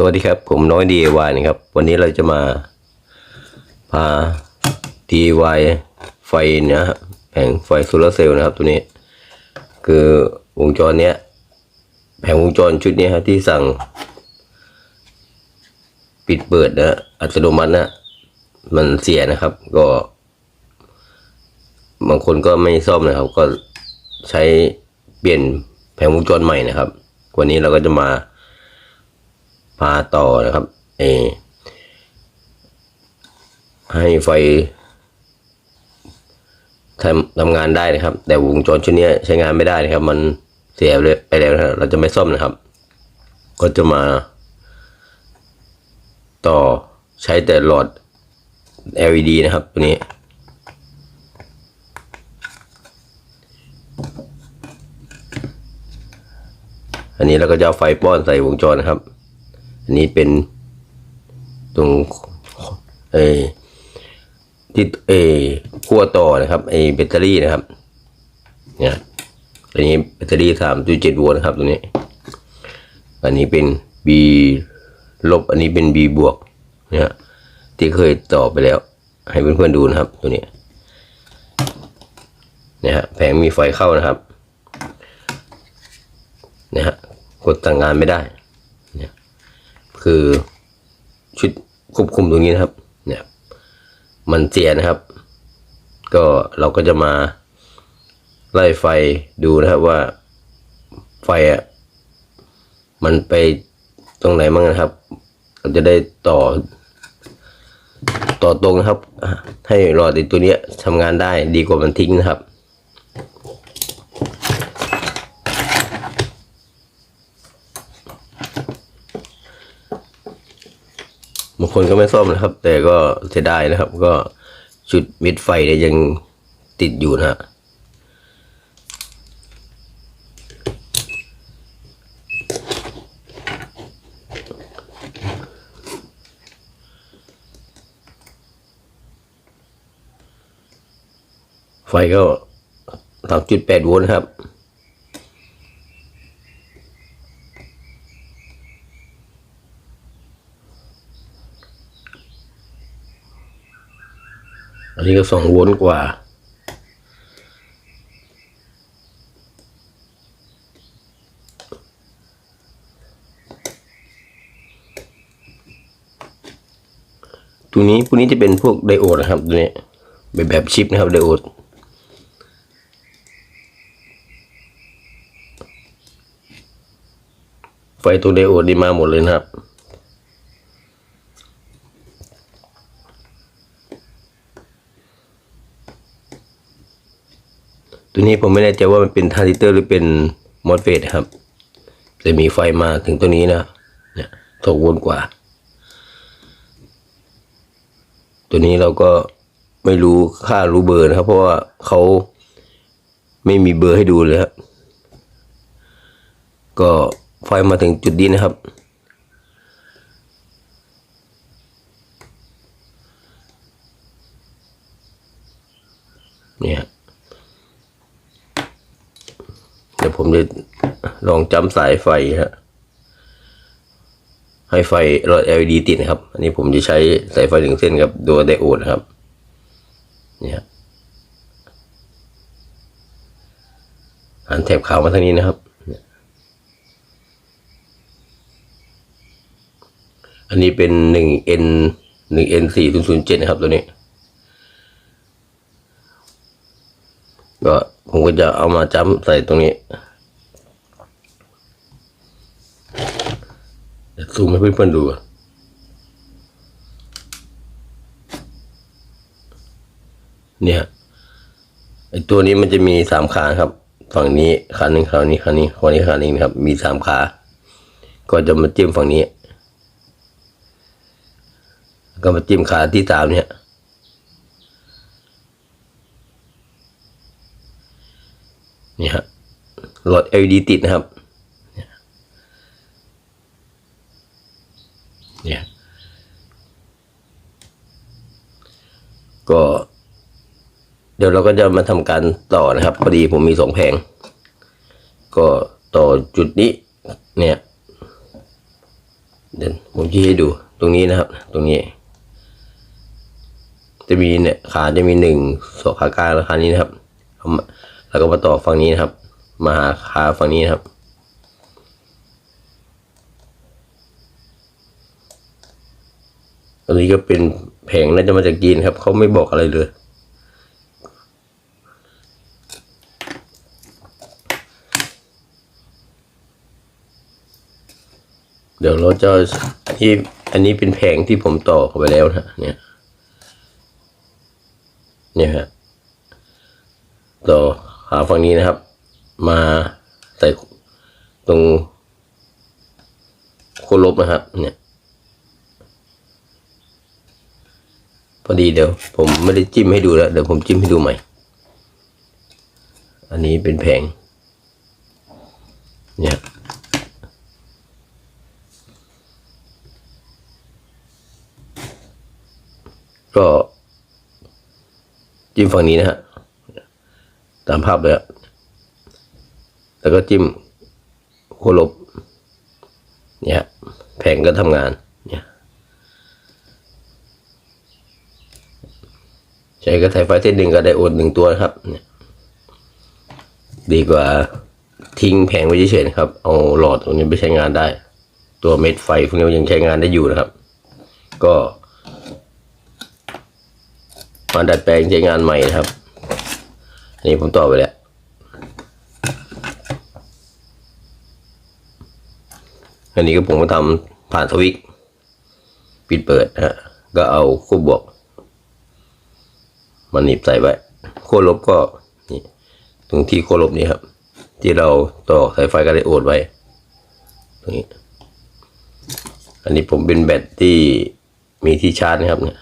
สวัสดีครับ ผมน้อย DIY นะครับ วันนี้เราจะมาพา DIY ไฟนะครับแผงไฟโซลาเซลล์นะครับตัวนี้ คือวงจรเนี้ย แผงวงจรชุดนี้ครับที่สั่ง ปิดเปิดนะอัตโนมัตินะมันเสียนะครับ ก็ บางคนก็ไม่ซ่อมนะครับ ก็ใช้เปลี่ยนแผงวงจรใหม่นะครับ วันนี้เราก็จะมา พาต่อนะครับเอให้ไฟทำทำงานได้นะครับ แต่วงจรชุดนี้ใช้งานไม่ได้นะครับ มันเสียเลยไปแล้วนะเราจะไม่ซ่อมนะครับ ก็จะมา ต่อใช้แต่หลอด LED นะครับตัวนี้ อันนี้เราก็จะเอาไฟป้อนใส่วงจรนะครับ อันนี้เป็นตรงเอที่เอขั้วต่อนะครับไอแบตเตอรี่นะครับ เนี่ยอันนี้แบตเตอรี่สามจุดเจ็ดโวลต์นะครับตัวนี้ อันนี้เป็น B ลบอันนี้เป็น B บวกเนี่ยที่เคยต่อไปแล้ว ให้เพื่อนๆดูนะครับตัวนี้เนี่ยฮะแผงมีไฟเข้านะครับเนี่ยฮะกดสั่งงานไม่ได้ คือชุดควบคุมตรงนี้นะครับ เนี่ย มันเสียนะครับ ก็เราก็จะมาไล่ไฟดูนะครับว่าไฟอะมันไปตรงไหนบ้างนะครับ เราจะได้ต่อ ต่อตรงนะครับ ให้หลอดตัวนี้ทำงานได้ดีกว่ามันทิ้งนะครับ บางคนก็ไม่ซ่อมนะครับ แต่ก็เสียดายนะครับ ก็ชุดเม็ดไฟเนี่ยยังติดอยู่นะฮะไฟก็สามจุดแปดโวลต์ครับ อันนี้ก็สองโวลต์กว่า ตัวนี้พวกนี้จะเป็นพวกไดโอดนะครับตัวนี้เป็นแบบชิปนะครับไดโอดไฟตัวไดโอดนี่มาหมดเลยนะครับ ตัวนี้ผมไม่แน่ใจว่ามันเป็นทรานซิเตอร์หรือเป็นมอสเฟตครับแต่มีไฟมาถึงตัวนี้นะเนี่ยสองโวลต์กว่า ตัวนี้เราก็ไม่รู้ค่ารู้เบอร์นะครับ เพราะว่าเขาไม่มีเบอร์ให้ดูเลยครับก็ไฟมาถึงจุดนี้นะครับ เนี่ย เดี๋ยวผมจะลองจำสายไฟฮะให้ไฟหลอด LED ติดนะครับ อันนี้ผมจะใช้สายไฟหนึ่งเส้นกับตัวไดโอดนะครับ เนี่ยหันแถบขาวมาทางนี้นะครับ อันนี้เป็นหนึ่ง N หนึ่ง N สี่ศูนย์ศูนย์เจ็ดนะครับตัวนี้ ก็ผมก็จะเอามาจ้ำใส่ตรงนี้เดี๋ยว ซูมให้เพื่อนๆดูก่อนเนี่ยไอตัวนี้มันจะมีสามขาครับ ฝั่งนี้ขาหนึ่งขานี้ขานี้ขานี้ขาหนึ่งนะครับ มีสามขา ก็จะมาจิ้มฝั่งนี้ ก็มาจิ้มขาที่สามเนี่ย นี่ฮะหลอด LED ติดนะครับ เนี่ย ก็ เดี๋ยวเราก็จะมาทำการต่อนะครับพอดีผมมีสองแผง ก็ต่อจุดนี้เนี่ยเดี๋ยวผมชี้ให้ดูตรงนี้นะครับ ตรงนี้ จะมีเนี่ยขาจะมีหนึ่งสองขากลางแล้วขานี้นะครับแล้วก็มาต่อฝั่งนี้นะครับ มาหาขาฝั่งนี้นะครับอันนี้ก็เป็นแผงน่าจะมาจากจีนครับเขาไม่บอกอะไรเลย เดี๋ยวเราจะที่อันนี้เป็นแผงที่ผมต่อเข้าไปแล้วนะเนี่ย เนี่ยฮะต่อขาฝั่งนี้นะครับ มาใส่ตรงโคนลบนะครับ เนี่ย พอดีเดี๋ยวผมไม่ได้จิ้มให้ดูแล้ว เดี๋ยวผมจิ้มให้ดูใหม่ อันนี้เป็นแผง เนี่ย ก็จิ้มฝั่งนี้นะฮะ ตามภาพเลยอะแล้วก็จิ้มโคลบเนี่ยแผงก็ทำงานเนี่ยใช้กระสายไฟเส้นหนึ่งกับไดโอดหนึ่งตัวครับเนี่ยดีกว่าทิ้งแผงไว้เฉยๆครับ เอาหลอดตรงนี้ไปใช้งานได้ ตัวเม็ดไฟพวกนี้ยังใช้งานได้อยู่นะครับ ก็ มาดัดแปลงใช้งานใหม่นะครับนนี้ผมต่อไปแล้ว อันนี้ก็ผมมาทำผ่านสวิตช์ปิดเปิดนะฮะก็เอาคู่บวกมันหนีบใส่ไว้ขั้วลบก็นี่ตรงที่ขั้วลบนี่ครับ ที่เราต่อสายไฟกระไดโอดไว้ ตรงนี้ อันนี้ผมเป็นแบตที่มีที่ชาร์จนะครับเนี่ย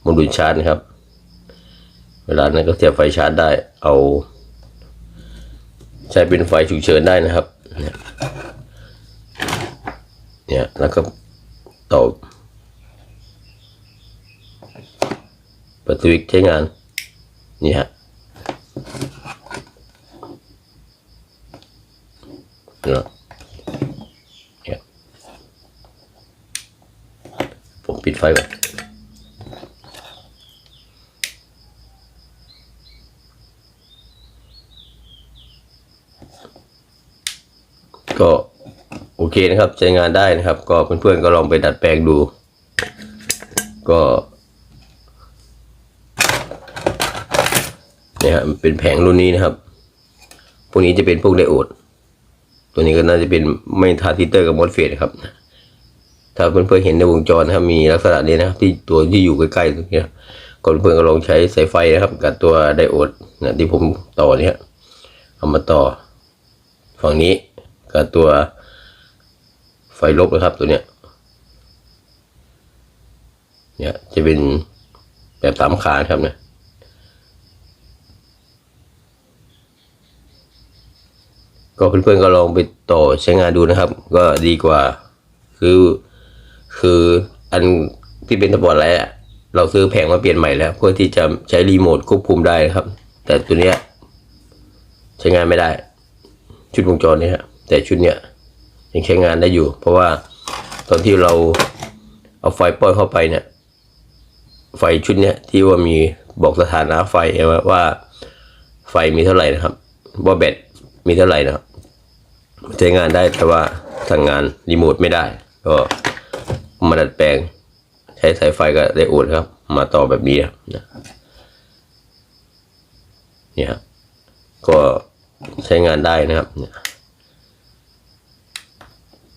โมดูลชาร์จนะครับ เวลานั้นก็เสียบไฟชาร์จได้ เอา ใช้เป็นไฟฉุกเฉินได้นะครับ เนี่ยเนี่ยแล้วก็ต่อเปิดสวิตช์ใช้งาน นี่ฮะเนี่ยเนี่ยผมปิดไฟก่อน ก็โอเคนะครับใช้งานได้นะครับ ก็เพื่อนๆก็ลองไปดัดแปลงดู ก็เนี่ยมันเป็นแผงรุ่นนี้นะครับ พวกนี้จะเป็นพวกไดโอด ตัวนี้ก็น่าจะเป็นไม่ทาร์ติเตอร์กับมอสเฟตครับ ถ้าเพื่อนๆเห็นในวงจรนะครับมีลักษณะนี้นะครับ ที่ตัวที่อยู่ใกล้ๆตรงนี้ก็เพื่อนๆก็ลองใช้สายไฟนะครับ กับตัวไดโอดนะที่ผมต่อเนี่ยเอามาต่อฝั่งนี้ กับตัวไฟลบนะครับตัวเนี้ย เนี่ยจะเป็นแบบสามขาครับเนี่ยก็เพื่อนๆก็ลองไปต่อใช้งานดูนะครับ ก็ดีกว่า คือคืออันที่เป็นสปอร์ตไลท์อะเราซื้อแผงมาเปลี่ยนใหม่แล้ว เพื่อที่จะใช้รีโมทควบคุมได้นะครับ แต่ตัวเนี้ยใช้งานไม่ได้ ชุดวงจรนี้ฮะ แต่ชุดเนี้ยยังใช้งานได้อยู่ เพราะว่าตอนที่เราเอาไฟป้อนเข้าไปเนี่ย ไฟชุดเนี้ยที่ว่ามีบอกสถานะไฟว่าว่าไฟมีเท่าไหร่นะครับว่าแบตมีเท่าไหร่นะครับใช้งานได้แต่ว่าสั่งงานรีโมทไม่ได้ ก็มาดัดแปลง ใช้สายไฟกับไดโอดครับ มาต่อแบบนี้ครับเนี่ยครับก็ใช้งานได้นะครับเนี่ย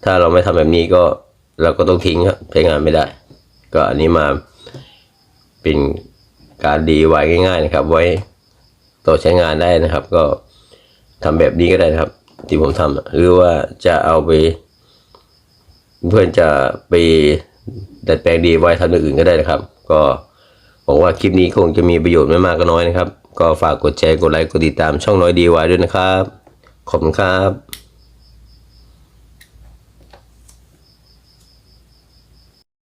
ถ้าเราไม่ทำแบบนี้ก็เราก็ต้องทิ้งครับใช้งานไม่ได้ ก็อันนี้มาเป็นการดีไว้ง่ายๆนะครับ ไว้ต่อใช้งานได้นะครับ ก็ทำแบบนี้ก็ได้นะครับ ที่ผมทำอะหรือว่าจะเอาไป เพื่อนจะไปดัดแปลงดีไว้ทำอย่างอื่นก็ได้นะครับ ก็หวังว่าคลิปนี้คงจะมีประโยชน์ไม่มากก็น้อยนะครับ ก็ฝากกดแชร์กดไลค์กดติดตามช่องน้อยดีไว้ด้วยนะครับ ขอบคุณครับ